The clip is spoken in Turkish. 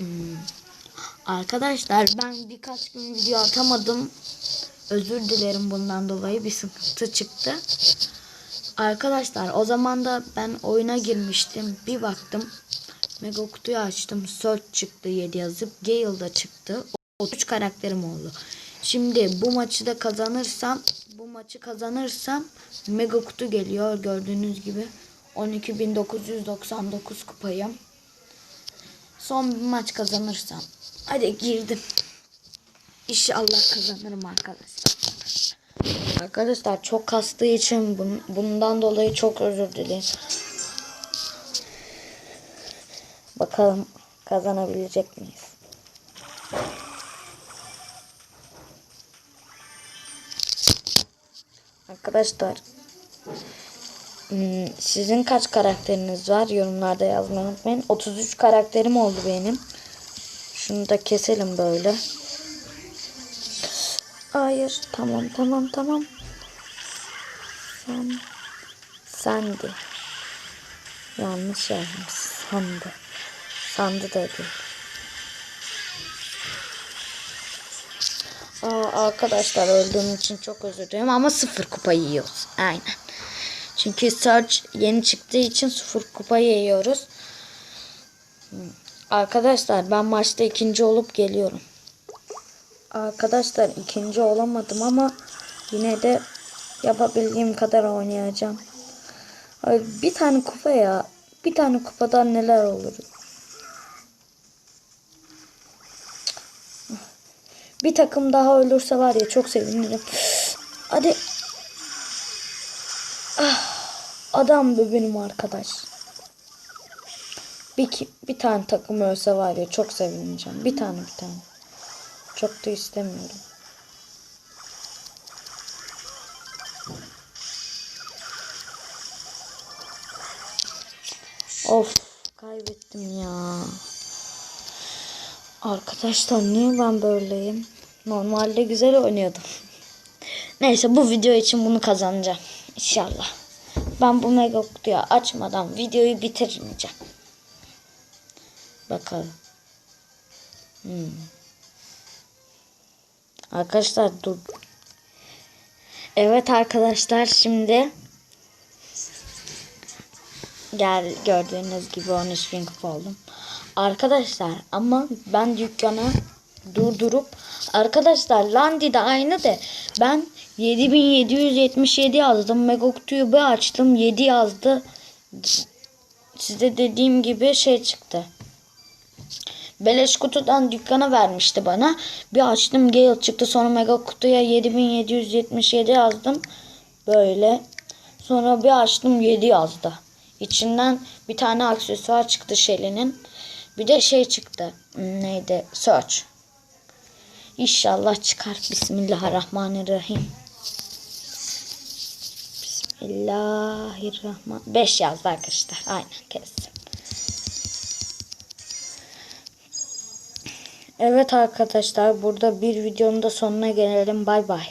Hmm. Arkadaşlar ben birkaç gün video atamadım. Özür dilerim bundan dolayı bir sıkıntı çıktı. Arkadaşlar o zaman da ben oyuna girmiştim. Bir baktım. Mega kutuyu açtım. Search çıktı 7 yazıp. Gale da çıktı. 33 karakterim oldu. Şimdi bu maçı da kazanırsam bu maçı kazanırsam mega kutu geliyor gördüğünüz gibi 12.999 kupayım. Son bir maç kazanırsam. Hadi girdim. İnşallah kazanırım arkadaşlar. Arkadaşlar çok kastığı için bun- bundan dolayı çok özür dilerim. Bakalım kazanabilecek miyiz? Arkadaşlar sizin kaç karakteriniz var yorumlarda yazmayı unutmayın. 33 karakterim oldu benim. Şunu da keselim böyle. Hayır tamam tamam tamam. Sen Sandy. Yanlış yazmış. Sandı. Sandı da değil. Aa, arkadaşlar öldüğüm için çok özür dilerim ama sıfır kupa yiyoruz. Aynen. Çünkü Search yeni çıktığı için sıfır kupa yiyoruz. Arkadaşlar ben maçta ikinci olup geliyorum. Arkadaşlar ikinci olamadım ama yine de yapabildiğim kadar oynayacağım. Ay, bir tane kupa ya. Bir tane kupadan neler olur. Bir takım daha ölürse var ya çok sevinirim. Hadi. Adam bu benim arkadaş. Bir, bir tane takım ölse var ya çok sevineceğim. Bir tane bir tane. Çok da istemiyorum. Of kaybettim ya. Arkadaşlar niye ben böyleyim? Normalde güzel oynuyordum. Neyse bu video için bunu kazanacağım. İnşallah. Ben bu mega kutuyu açmadan videoyu bitirmeyeceğim. Bakalım. Hmm. Arkadaşlar dur. Evet arkadaşlar şimdi gel gördüğünüz gibi 13 bin kupa oldum. Arkadaşlar ama ben dükkanı durdurup arkadaşlar Landi de aynı de ben 7777 yazdım. Bir açtım 7 yazdı. Size dediğim gibi şey çıktı. Beleş kutudan dükkana vermişti bana. Bir açtım Gale çıktı. Sonra mega kutuya 7777 yazdım. Böyle. Sonra bir açtım 7 yazdı. İçinden bir tane aksesuar çıktı Shelly'nin. Bir de şey çıktı. Hmm, Neydi? Search. İnşallah çıkar. Bismillahirrahmanirrahim. Bismillahirrahmanirrahim. 5 yazdı arkadaşlar. Aynen kestim. Evet arkadaşlar burada bir videonun da sonuna gelelim. Bay bay.